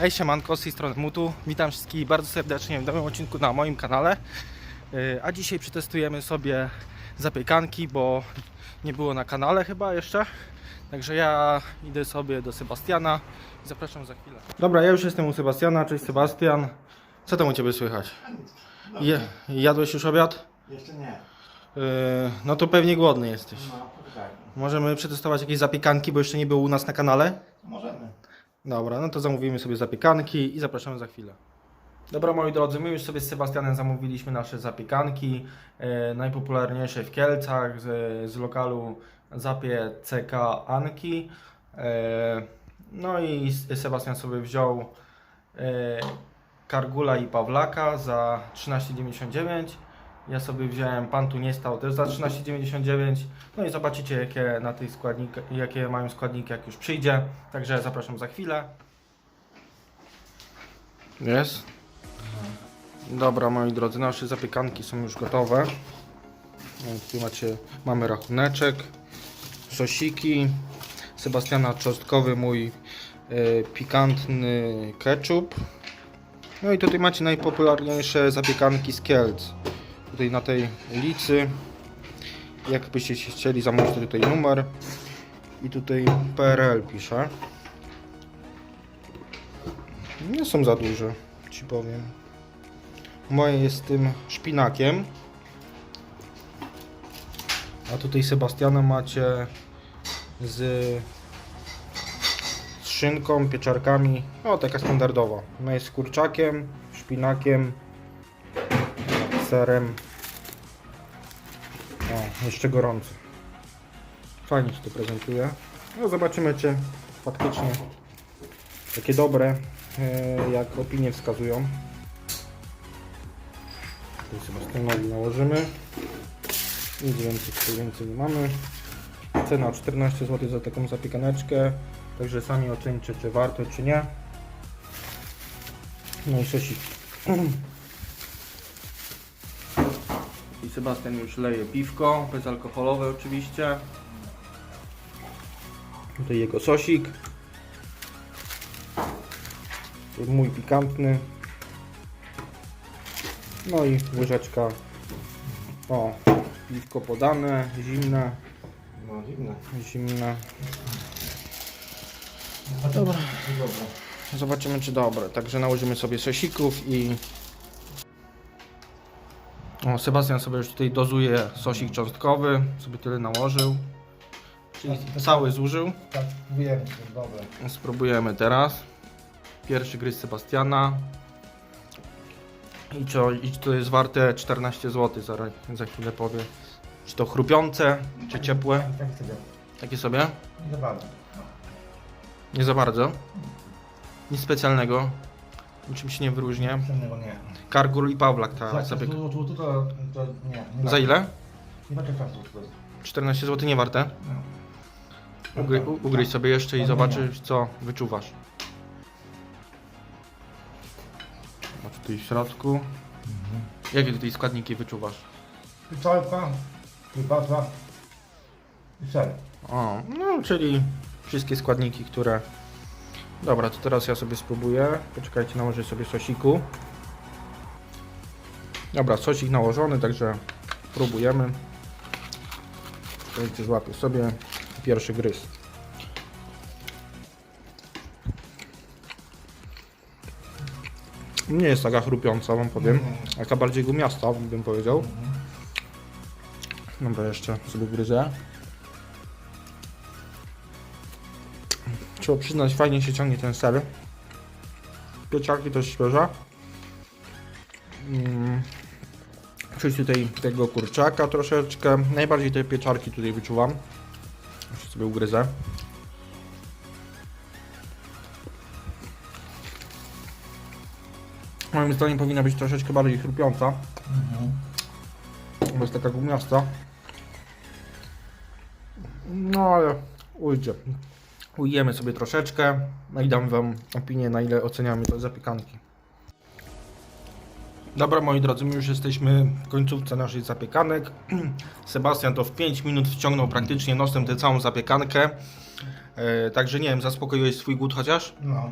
Hej siemanko, z tej strony Mutu. Witam wszystkich bardzo serdecznie w nowym odcinku na moim kanale. Yy, A dzisiaj przetestujemy sobie zapiekanki, bo nie było na kanale chyba jeszcze. Także ja idę sobie do Sebastiana i zapraszam za chwilę. Dobra, ja już jestem u Sebastiana. Cześć Sebastian. Co tam u Ciebie słychać? Je, jadłeś już obiad? Jeszcze nie. Yy, No to pewnie głodny jesteś. No, tak. Możemy przetestować jakieś zapiekanki, bo jeszcze nie było u nas na kanale. Możemy. Dobra, no to zamówimy sobie zapiekanki i zapraszamy za chwilę. Dobra moi drodzy, my już sobie z Sebastianem zamówiliśmy nasze zapiekanki, e, najpopularniejsze w Kielcach z, z lokalu Zapie CK Anki. E, no i Sebastian sobie wziął e, Kargula i Pawlaka za 13,99. Ja sobie wziąłem Pan tu nie stał też za 13,99. No i zobaczycie jakie na tych składnikach, jakie mają składniki jak już przyjdzie. Także zapraszam za chwilę. Jest. Dobra moi drodzy, nasze zapiekanki są już gotowe. Tu macie, mamy rachuneczek, sosiki, Sebastiana czosnkowy mój e, pikantny ketchup. No i tutaj macie najpopularniejsze zapiekanki z Kielc. Tutaj na tej licy. Jakbyście chcieli zamówić, tutaj numer. I tutaj PRL pisze. Nie są za duże, ci powiem. Moje jest tym szpinakiem. A tutaj Sebastiana macie z, z szynką, pieczarkami. No, taka standardowa. No jest z kurczakiem, szpinakiem, serem. O, jeszcze gorący. Fajnie się to prezentuje. No zobaczymy, czy faktycznie takie dobre, e, jak opinie wskazują. Tutaj Sebastianowi nałożymy. Nic więcej, tutaj więcej nie mamy. Cena 14 zł za taką zapiekaneczkę. Także sami ocencie, czy warto, czy nie. No i sosik. I Sebastian już leje piwko, bezalkoholowe oczywiście. Tutaj jego sosik. Mój pikantny. No i łyżeczka. O, piwko podane, zimne, No, zimne. Dobra. Dobra. Zobaczymy czy dobre. Także nałożymy sobie sosików i... O, Sebastian sobie już tutaj dozuje sosik cząstkowy. Sobie tyle nałożył. Czyli cały zużył. Tak, wiem, to jest dobre. Spróbujemy teraz. Pierwszy gryz Sebastiana. I co, i to jest warte 14 zł, za, za chwilę powie. Czy to chrupiące, czy ciepłe? Tak sobie. Takie sobie? Nie za bardzo. Nie za bardzo. Nic specjalnego. Niczym się nie wyróżnia. Nie. Kargul i Pawlak ta Za, to, to nie. nie Za ile? Nie ma czasu. to- 14 zł nie warte. No. Ugry, u- ugryź sobie jeszcze i zobaczysz co wyczuwasz. A tutaj w środku. Jakie tutaj składniki wyczuwasz? Pieczarka, kiełbasa i ser. O, no czyli wszystkie składniki, które... Dobra, to teraz ja sobie spróbuję. Poczekajcie, nałożę sobie sosiku. Dobra, sosik nałożony, także próbujemy. Czekajcie, złapię sobie pierwszy gryz. Nie jest taka chrupiąca, wam powiem. Taka bardziej gumiasta, bym powiedział. Dobra, jeszcze sobie gryzę. Trzeba przyznać, fajnie się ciągnie ten ser. Pieczarki też świeże. Mm. Czuć tutaj tego kurczaka troszeczkę. Najbardziej te pieczarki tutaj wyczuwam. Jeszcze sobie ugryzę. Moim zdaniem powinna być troszeczkę bardziej chrupiąca. Bo jest taka gumiasta. No ale ujdzie. Ujemy sobie troszeczkę. No i dam wam opinię na ile oceniamy te zapiekanki. Dobra moi drodzy, my już jesteśmy w końcówce naszych zapiekanek. Sebastian to w 5 minut wciągnął praktycznie nosem tę całą zapiekankę. E, także nie wiem, zaspokoiłeś swój głód chociaż? No.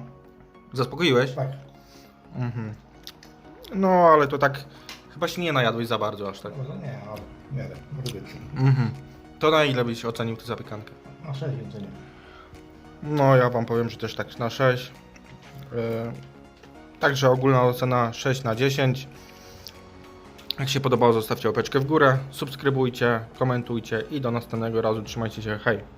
Zaspokoiłeś? Tak. Mhm. No, ale to tak chyba się nie najadłeś za bardzo aż tak. No nie, ale nie wiem. Mhm. To na ile byś ocenił tę zapiekankę? Na 6 więcej nie. No, ja wam powiem, że też tak na 6. Yy, także ogólna ocena 6 na 10. Jak się podobało, zostawcie łapeczkę w górę, subskrybujcie, komentujcie i do następnego razu trzymajcie się, hej!